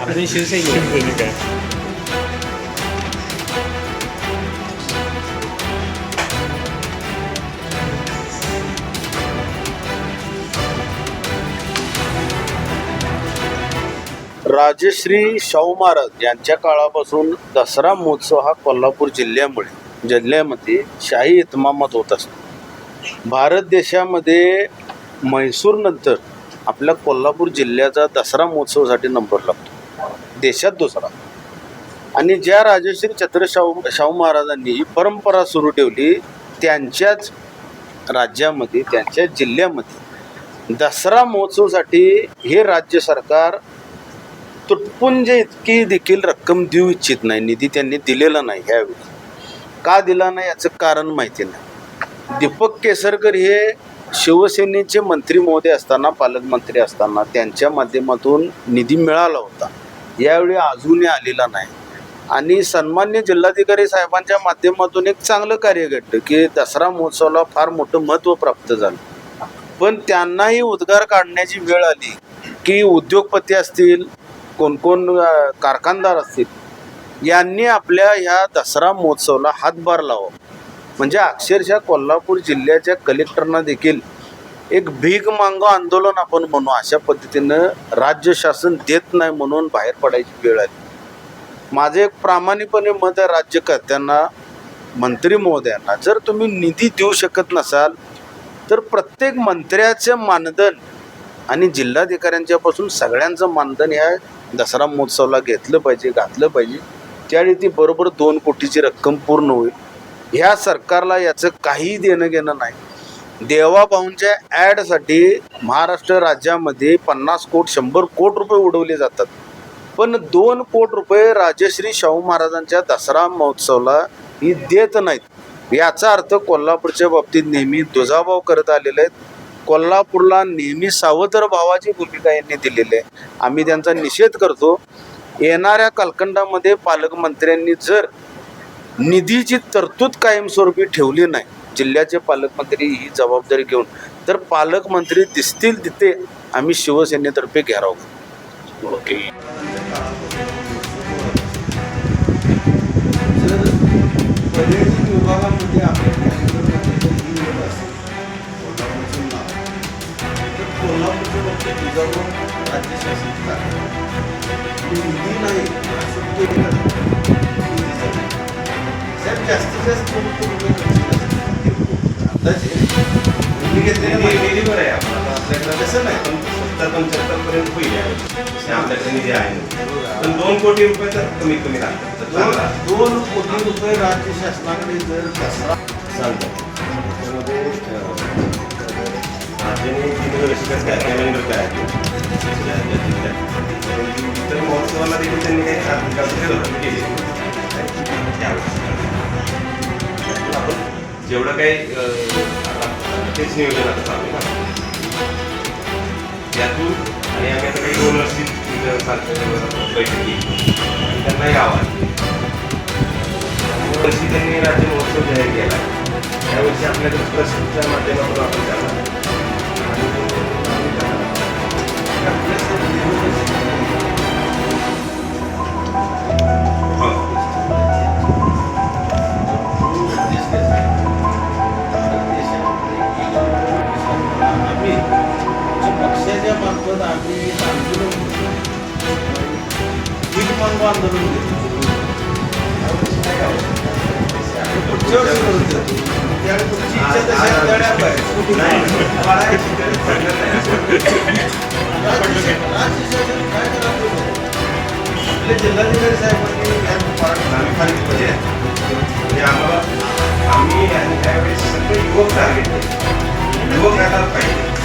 आपण शिवसैनिक काय राजश्री शाहू महाराज यांच्या काळापासून दसरा महोत्सव हा कोल्हापूर जिल्ह्यामुळे जिल्ह्यामध्ये शाही इतमामात होत असतो. भारत देशामध्ये म्हैसूरनंतर आपल्या कोल्हापूर जिल्ह्याचा दसरा महोत्सवासाठी नंबर लागतो. देशात दुसरा. आणि ज्या राजश्री छत्र शाहू शाहू महाराजांनी ही परंपरा सुरू ठेवली त्यांच्याच राज्यामध्ये त्यांच्या जिल्ह्यामध्ये दसरा महोत्सवासाठी हे राज्य सरकार तुटपुंज इतकी देखील रक्कम देऊ इच्छित नाही. निधी त्यांनी दिलेला नाही ह्यावेळी का दिला नाही याचं कारण माहिती नाही. दीपक केसरकर हे शिवसेनेचे मंत्री महोदय असताना पालकमंत्री असताना त्यांच्या माध्यमातून निधी मिळाला होता. यावेळी अजूनही आलेला नाही. आणि सन्मान्य जिल्हाधिकारी साहेबांच्या माध्यमातून एक चांगलं कार्य घडलं की दसरा महोत्सवाला फार मोठं महत्त्व प्राप्त झालं. पण त्यांनाही उद्गार काढण्याची वेळ आली की उद्योगपती असतील कोणकोण कारखानदार असतील यांनी आपल्या ह्या दसरा महोत्सवाला हातभार लावा म्हणजे अक्षरशः कोल्हापूर जिल्ह्याच्या कलेक्टरना देखील एक भीक मागो आंदोलन आपण म्हणू अशा पद्धतीनं राज्य शासन देत नाही म्हणून बाहेर पडायची वेळ आली. माझं एक प्रामाणिकपणे मत आहे राज्यकर्त्यांना मंत्री महोदयांना जर तुम्ही निधी देऊ शकत नसाल तर प्रत्येक मंत्र्याचं मानधन आणि जिल्हाधिकाऱ्यांच्यापासून सगळ्यांचं मानधन ह्या दसरा महोत्सवला घेतलं पाहिजे घातलं पाहिजे. त्यावेळी ती बरोबर दोन कोटीची रक्कम पूर्ण होईल. ह्या सरकारला याचं काही देणं घेणं नाही. देवाभाऊंच्या ॲडसाठी महाराष्ट्र राज्यामध्ये पन्नास कोट शंभर कोट रुपये उडवले जातात. पण दोन कोट रुपये राजश्री शाहू महाराजांच्या दसरा महोत्सवाला ही देत नाहीत. याचा अर्थ कोल्हापूरच्या बाबतीत नेहमी दुजाभाव करत आलेले आहेत. कोल्हापूरला नेहमी सावत्र भावाची भूमिका यांनी दिलेली आहे आम्ही त्यांचा निषेध करतो येणाऱ्या कालखंडामध्ये पालकमंत्र्यांनी जर निधीची तरतूद कायमस्वरूपी ठेवली नाही जिल्ह्याचे पालकमंत्री ही जबाबदारी घेऊन तर पालकमंत्री दिसतील तिथे आम्ही शिवसेनेतर्फे घेराव करू. ओके विभागामध्ये निधी नाही. निधी आहे आपल्याला आपल्याकडे तसं नाही पण सत्तर पंच्याहत्तर होईल यावेळी. आपल्याकडे निधी आहे पण दोन कोटी रुपये तर कमीत कमी लागतात चांगला दोन कोटी रुपये राज्य शासनाकडे जर दसरा त्याच्यामध्ये राज्याने काय कॅलेंडर काय आहे ज्या- ज्या जिल्ह्यात. परंतु इतर महोत्सवाला देखील त्यांनी काही आर्थिक केले आपण जेवढं काही तेच नियोजन आता चालू ना. त्यातून आणि आम्ही आता काही दोन वर्षी बैठकी. आणि त्यांना यावं वर्षी त्यांनी राज्य महोत्सव जाहीर केला. यावर्षी आपल्या प्रश्नच्या माध्यमातून आपण त्याला नाही. आम्ही राज्य शासन काय करावं आपले जिल्हाधिकारी साहेबांनी यात म्हणजे आम्हाला आम्ही आणि त्यावेळेस सगळे युवक टार्गेट युवक राहायला पाहिजे.